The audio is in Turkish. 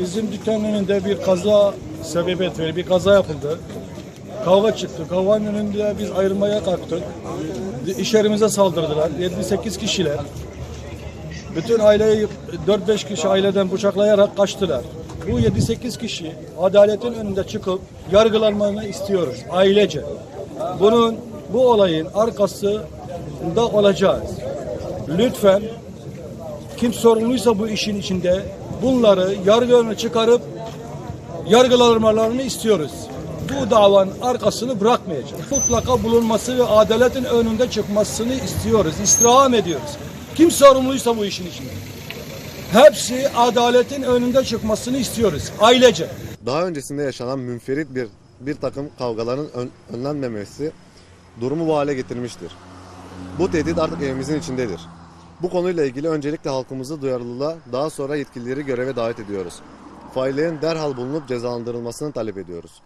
Bizim dükkanın önünde bir kaza sebebiyet verdi. Bir kaza yapıldı. Kavga çıktı. Kavganın önünde biz ayrılmaya kalktık. İş yerimize saldırdılar. 7-8 kişiler. Bütün aileyi 4-5 kişi aileden bıçaklayarak kaçtılar. Bu 7-8 kişi adaletin önünde çıkıp yargılanmalarını istiyoruz ailece. Bunun bu olayın arkasında olacağız. Lütfen kim sorumluysa bu işin içinde bunları yargı önüne çıkarıp yargılanmalarını istiyoruz. Bu davanın arkasını bırakmayacağız. Mutlaka bulunması ve adaletin önünde çıkmasını istiyoruz. İstirham ediyoruz. Kim sorumluysa bu işin içinde. Hepsi adaletin önünde çıkmasını istiyoruz. Ailece. Daha öncesinde yaşanan münferit bir bir takım kavgaların ön- önlenmemesi durumu bu hale getirmiştir. Bu tehdit artık evimizin içindedir. Bu konuyla ilgili öncelikle halkımızı duyarlılığa, daha sonra yetkilileri göreve davet ediyoruz. Faillerin derhal bulunup cezalandırılmasını talep ediyoruz.